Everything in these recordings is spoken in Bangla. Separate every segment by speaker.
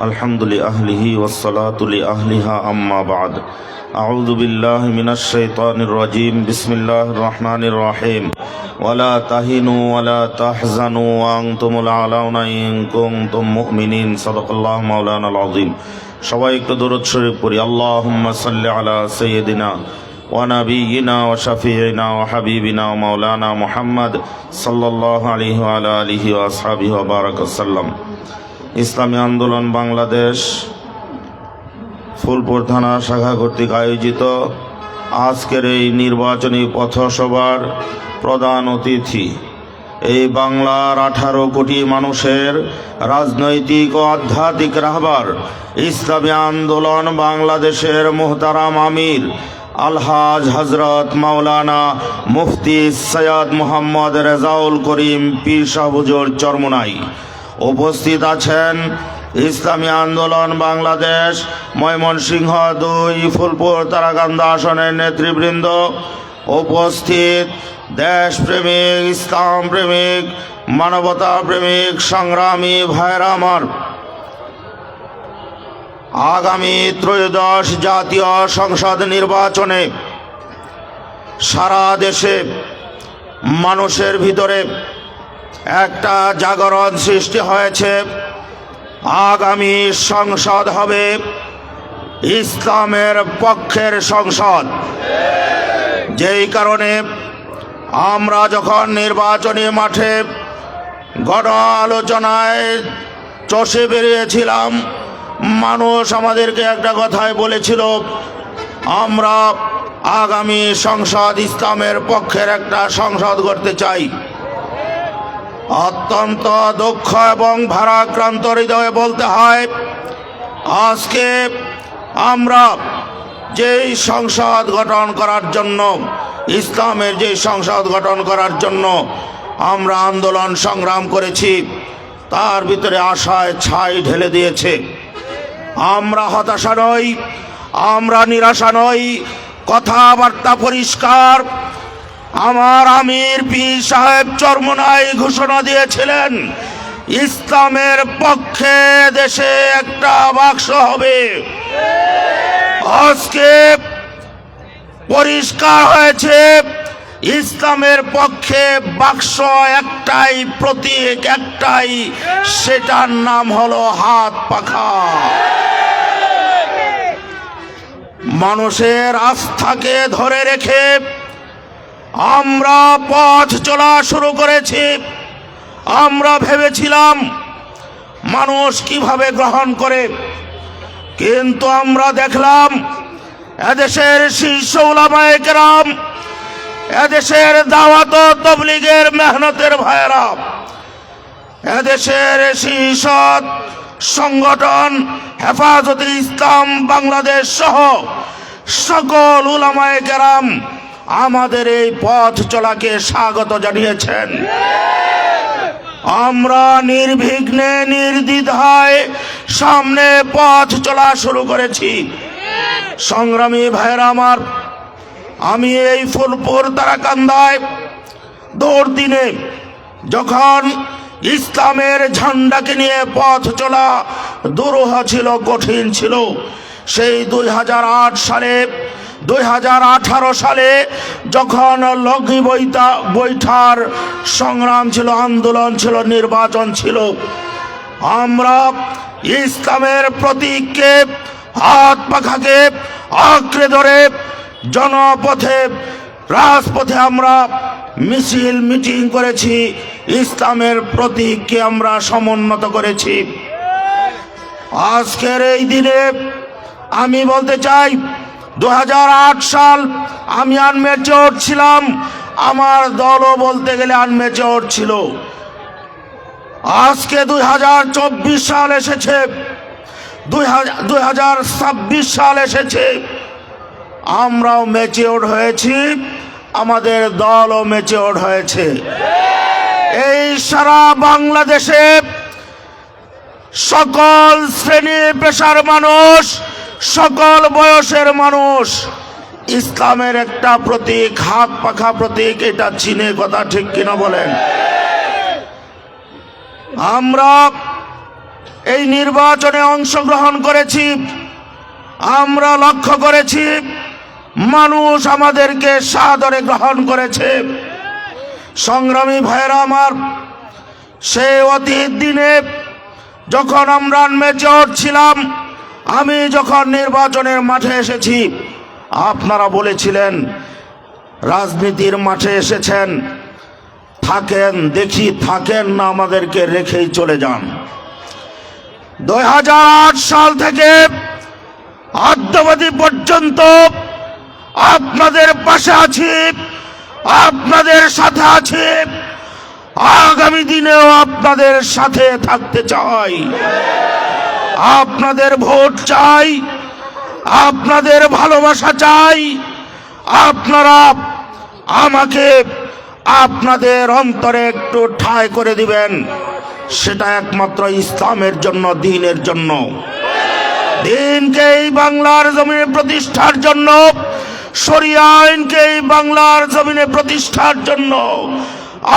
Speaker 1: الحمد لأهله والصلاة لأهلها أما بعد أعوذ بالله من الشيطان الرجيم بسم الله الرحمن الرحيم ولا تهنوا ولا تحزنوا وأنتم الأعلون إن كنتم مؤمنين صدق الله مولانا العظيم সবাই একটু দরুদ শরীফ পড়ি আল্লাহুম্মা সাল্লি আলা সাইয়্যিদিনা ونبينا وشفيعنا وحبيبنا ومولانا محمد صلى الله عليه وعلى آله وأصحابه وبارك وسلم ইসলামী আন্দোলন বাংলাদেশ, ফুলপুর থানা শাখা কর্তৃক আয়োজিত আজকের এই নির্বাচনী পথসভার প্রধান অতিথি। এই বাংলার আঠারো কোটি মানুষের রাজনৈতিক ও আধ্যাত্মিক রাহবার ইসলামী আন্দোলন বাংলাদেশের মোহতারাম আমির আলহাজ হজরত মাওলানা মুফতি সৈয়দ মোহাম্মদ রেজাউল করিম পীর শাহবুজুর চরমুনাই। উপস্থিত আছেন ইসলামী আন্দোলন বাংলাদেশ ময়মনসিংহ দুই ফুলপুর তারাকান্দা আসনের নেতৃবৃন্দ। উপস্থিত দেশপ্রেমিক ইসলাম প্রেমিক মানবতা প্রেমিক সংগ্রামী ভাইরা আমার। আগামী ত্রয়োদশ জাতীয় সংসদ নির্বাচনে সারা দেশে মানুষের ভিতরে একটা জাগরণ সৃষ্টি হয়েছে। আগামী সংসদ হবে ইসলামের পক্ষের সংসদ। যেই কারণে আমরা যখন নির্বাচনী মাঠে গণ আলোচনায় চষে বেরিয়েছিলাম, মানুষ আমাদেরকে একটা কথাই বলেছিল, আমরা আগামী সংসদ ইসলামের পক্ষের একটা সংসদ করতে চাই। অত্যন্ত দক্ষ এবং ভারাক্রান্ত হৃদয়ে বলতে হয়, আজকে আমরা যেই সংসদ গঠন করার জন্য, ইসলামের যে সংসদ গঠন করার জন্য আমরা আন্দোলন সংগ্রাম করেছি, তার ভিতরে আশায় ছাই ঢেলে দিয়েছে। আমরা হতাশা নই, আমরা নিরাশা নই, কথাবার্তা পরিষ্কার আমার আমির পীর সাহেব চরমনাই ঘোষণা দিয়েছিলেন, ইসলামের পক্ষে দেশে একটা বাক্স হবে। আজকে পরিষ্কার হয়েছে, ইসলামের পক্ষে বাক্স একটাই প্রতীক, একটাই, সেটার নাম হলো হাত পাখা। মানুষের আস্থাকে ধরে রেখে আমরা পথ চলা শুরু করেছি। আমরা ভেবেছিলাম মানুষ কীভাবে গ্রহণ করে। কিন্তু আমরা দেখলাম এদেশের শীর্ষ উলামায়ে কেরাম, এদেশের দাওয়াত তবলিগের মেহনতের ভাইয়েরা, এদেশের শীর্ষ সংগঠন, হেফাজতে ইসলাম, বাংলাদেশ সহ সকল উলামায়ে কেরাম আমাদের এই পথ চলাকে স্বাগত জানিয়েছেন। আমরা নির্বিঘ্নে, নির্দ্বিধায় সামনে পথ চলা শুরু করেছি। সংগ্রামী ভাইয়েরা আমার, আমি এই ফুলপুর তারাকান্দায় দৌড় দিনে যখন ইসলামের ঝান্ডাকে নিয়ে পথ চলা দুরূহ ছিল, কঠিন ছিল, সেই দুই হাজার আট সালে দুই হাজার আঠারো সালে যখন লগ্নি বইতা বৈঠার সংগ্রাম ছিল, আন্দোলন ছিল, নির্বাচন ছিল, আমরা ইসলামের প্রতীককে হাত পাখাকে আঁকড়ে ধরে জনপথে, রাজপথে আমরা মিছিল, মিটিং করেছি। ইসলামের প্রতীককে আমরা সমুন্নত করেছি। আজকের এই দিনে আমি বলতে চাই দুই হাজার আট সাল আমি আনমেচোর ছিলাম। আমার দলও বলতে গেলে আনমেচোর ছিল। আজকে দুই হাজার চব্বিশ সাল এসেছে। দুই সাল এসেছে। আমরাও ম্যাচিওর হয়েছি। আমাদের দলও ম্যাচিওর হয়েছে। এই সারা বাংলাদেশে সকল শ্রেণি পেশার মানুষ সকল বয়সের মানুষ ইসলামের একটা প্রতীক, হাত পাখা প্রতীক, এটা চিনে কথা ঠিক কিনা বলেন? আমরা এই নির্বাচনে অংশগ্রহণ করেছি, আমরা লক্ষ্য করেছি, মানুষ আমাদেরকে সাদরে গ্রহণ করেছে। সংগ্রামী ভাইয়েরা আমার, সে অতীত দিনে যখন আমরা মেচর ছিলাম আমি যখন নির্বাচনের মাঠে এসেছি, আপনারা বলেছিলেন, রাজনীতির মাঠে এসেছেন, থাকেন, দেখি থাকেন না আমাদেরকে রেখেই চলে যান। দু হাজার আট সাল থেকে আদ্যবাদী পর্যন্ত আপনাদের পাশে আছি, আপনাদের সাথে আছি। আগামী দিনেও আপনাদের সাথে থাকতে চাই। আপনাদের ভোট চাই, আপনাদের ভালোবাসা চাই, আপনারা আমাকে আপনাদের অন্তরে একটু ঠাঁই করে দিবেন। সেটা একমাত্র ইসলামের জন্য, দিনের জন্য। দিনকে এই বাংলার জমিনে প্রতিষ্ঠার জন্য, শরিয়া আইনকে এই বাংলার জমিনে প্রতিষ্ঠার জন্য,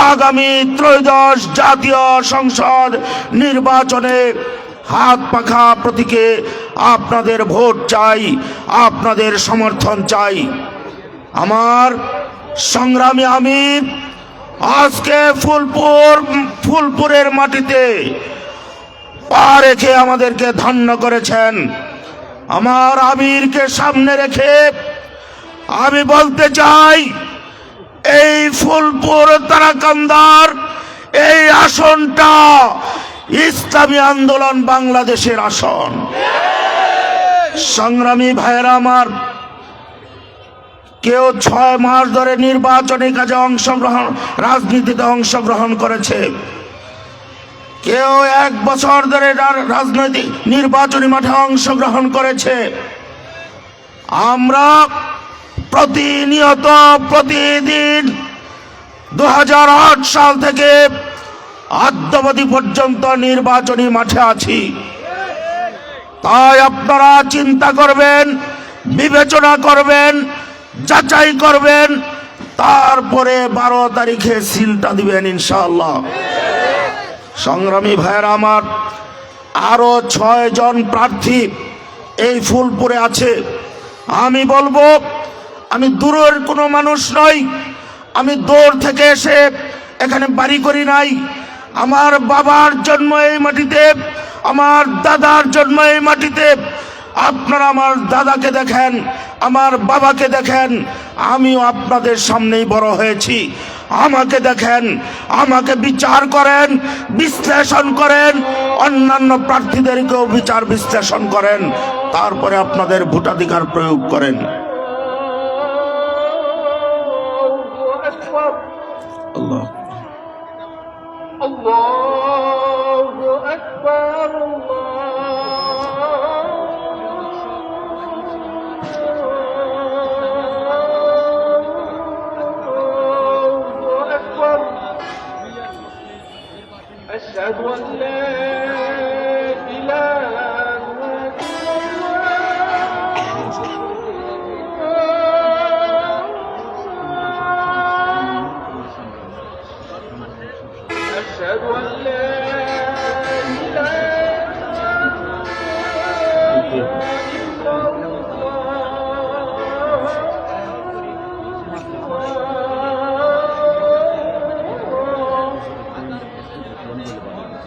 Speaker 1: আগামী ত্রয়োদশ জাতীয় সংসদ নির্বাচনে হাত পাখা প্রতীকে আপনাদের ভোট চাই, আপনাদের সমর্থন চাই। আমার সংগ্রামী আমি আজকে ফুলপুর, ফুলপুরের মাটিতে পা রেখে আমাদেরকে ধন্য করেছেন। আমার আমিরকে সামনে রেখে আমি বলতে চাই, এই ফুলপুর তারাকান্দার, এই আসনটা ইসলামী আন্দোলন বাংলাদেশের আসন। সংগ্রামী ভাইয়েরা আমার, কেউ ছয় মাস ধরে নির্বাচনী কাজে অংশগ্রহণ, রাজনীতিতে অংশগ্রহণ করেছে। কেউ এক বছর ধরে রাজনৈতিক নির্বাচনী মাঠে অংশগ্রহণ করেছে। আমরা প্রতিনিয়ত, প্রতিদিন দু হাজার আট সাল থেকে আদ্যবধি পর্যন্ত নির্বাচনী মাঠে আছি। তাই আপনারা চিন্তা করবেন, বিবেচনা করবেন, যাচাই করবেন, তারপরে বারো তারিখে সিলটা দিবেন ইনশাআল্লাহ। সংগ্রামী ভাইয়ের আমার, আরও ছয় জন প্রার্থী এই ফুলপুরে আছে। আমি বলব, আমি দূরের কোনো মানুষ নই, আমি দূর থেকে এসে এখানে বাড়ি করি নাই আমার বাবার জন্ম এই মাটিতে, আমার দাদার জন্ম এই মাটিতে। আপনারা আমার দাদাকে দেখেন, আমার বাবাকে দেখেন, আমিও আপনাদের সামনেই বড় হয়েছি। আমাকে দেখেন, আমাকে বিচার করেন, বিশ্লেষণ করেন, অন্যান্য প্রার্থীদেরকেও বিচার বিশ্লেষণ করেন, তারপরে আপনাদের ভোটাধিকার প্রয়োগ করেন।
Speaker 2: الله أكبر الله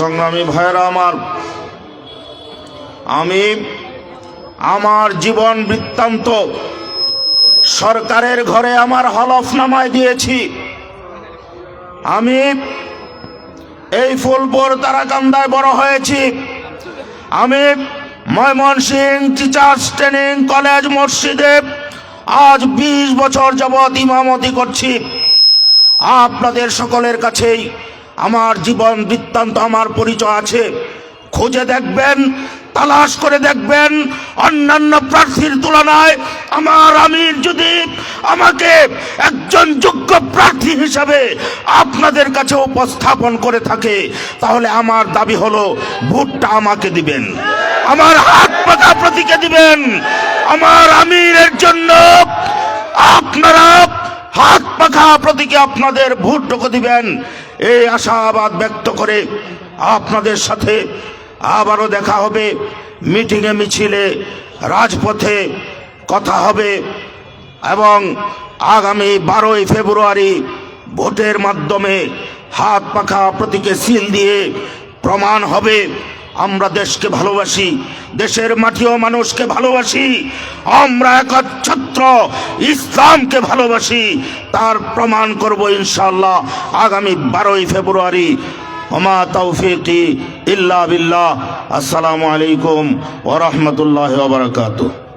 Speaker 1: সংগ্রামী ভাইরা আমার, আমি আমার জীবন বৃত্তান্ত সরকারের ঘরে আমার হলফনামায় দিয়েছি। আমি এই ফুলপুর তারাকান্দায় বড় হয়েছি। আমি ময়মনসিং টিচার্স ট্রেনিং কলেজ মসজিদে আজ বিশ বছর যাবৎ ইমামতি করছি। আপনাদের সকলের কাছেই আমার জীবন বৃত্তান্ত, আমার পরিচয় আছে। খুঁজে দেখবেন, তালাশ করে দেখবেন, অন্যান্য প্রার্থীর তুলনায় আমার আমির যদি আমাকে একজন যোগ্য প্রার্থী হিসাবে আপনাদের কাছে উপস্থাপন করে থাকে। তাহলে আমার দাবি হলো, ভোটটা আমাকে দিবেন। আমার হাত পাকা প্রতীকে দিবেন। আমার আমিরের জন্য আপনারা হাত পাখা প্রতীকে আপনাদের ভোটটুকু দিবেন। এই আশাবাদ ব্যক্ত করে আপনাদের সাথে আবারও দেখা হবে মিটিংয়ে মিছিলে, রাজপথে কথা হবে এবং আগামী বারোই ফেব্রুয়ারি ভোটের মাধ্যমে হাত পাখা প্রতীকে সিল দিয়ে প্রমাণ হবে। আমরা দেশকে ভালোবাসি, দেশের মাটিও মানুষকে ভালোবাসি, আমরা একচ্ছত্র ইসলামকে ভালোবাসি, তার প্রমাণ করব ইনশাল্লাহ আগামী বারোই ফেব্রুয়ারি। ওমা তৌফিকি ইল্লা বিল্লাহ। আসসালামু আলাইকুম ওরহমতুল্লাহ বারকাতুহ।